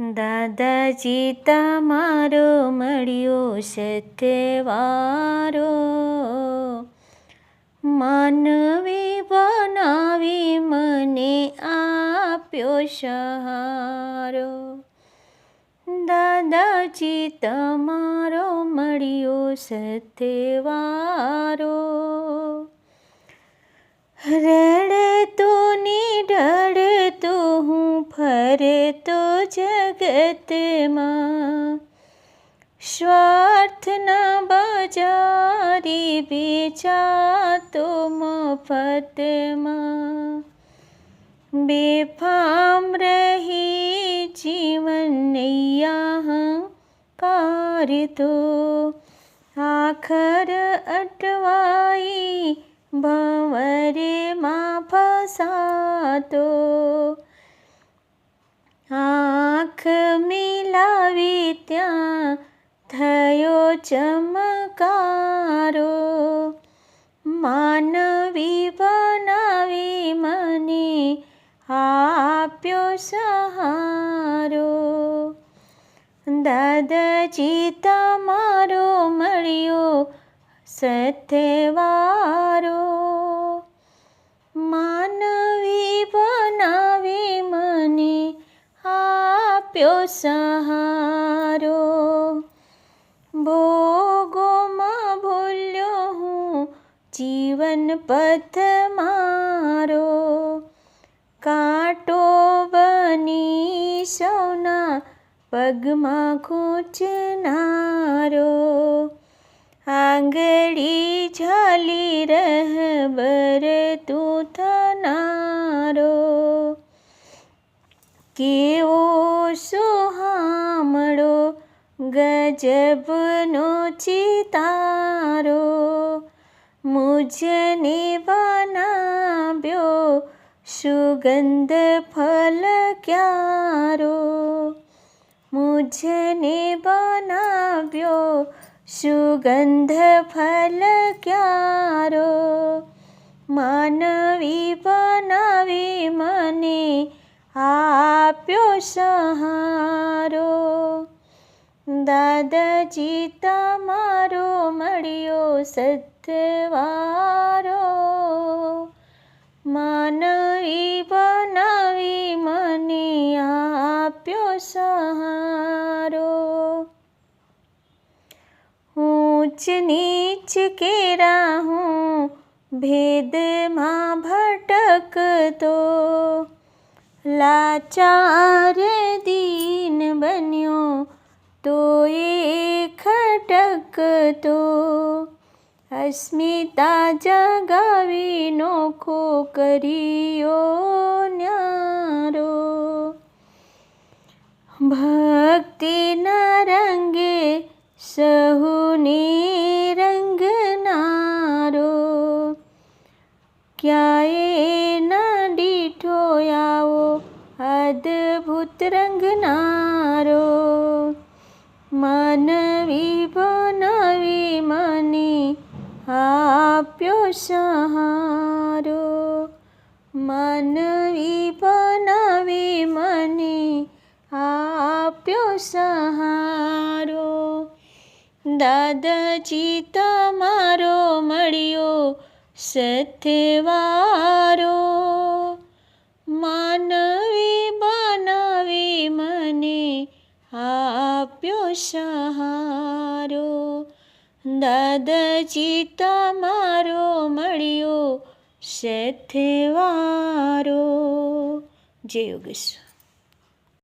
દાદાજી તમારો મળ્યો સત્યવારો. માનવી બનાવી મને આપ્યો સહારો. દાદાજી તમારો મળ્યો સત્યવારો. રડે તો ડળ તો હું ફરે તો જગતમાં સ્વાર્થના બજારી વેચાતો મફતમાં બેફામ રહી જીવન નૈયા કારતો આખર અટવાઈ ભંવરે માં ફસાતો આંખ મિલાવી ત્યાં થયો ચમકારો. માનવી બનાવી મને આપ્યો સહારો. દાદાજી તમારો મળ્યો સત્યવારો આપ્યો સહારો ભોગોમાં ભૂલ્યો હું જીવન પથ મારો. કાંટો બની સૌના પગમાં ખૂંચનારો. આંગળી ઝાલી રહબર તું થનારો. કેવો સુહામણો, ગજબનો ચિતારો. મુજને બનાવ્યો સુગંધ ફલ ક્યારો. મુજને બનાવ્યો સુગંધ ફલ ક્યારો. માનવી બનાવી મને આપ્યો સહારો. દાદાજી તમારો મળ્યો સત્યવારો માનવી બનાવી મને આપ્યો સહારો. ઊંચ નીચ કેરા હું ભેદમાં ભટકતો. લાચાર દીન બન્યો તો એ ખટકતો. અસ્મિતા જગાવી નોખો કર્યો ન્યારો. ભક્તિના રંગે સહુને રંગનારો ક્યાંય ના ડીઠો આવો અદ્ભુત રંગનારો, માનવી બનાવી મને આપ્યો સહારો. માનવી બનાવી મને આપ્યો સહારો. દાદાજી તમારો મળ્યો સત્યવારો આપ્યો સહારો દાદાજી તમારો મળ્યો સત્યવારો જય યોગેશ્વર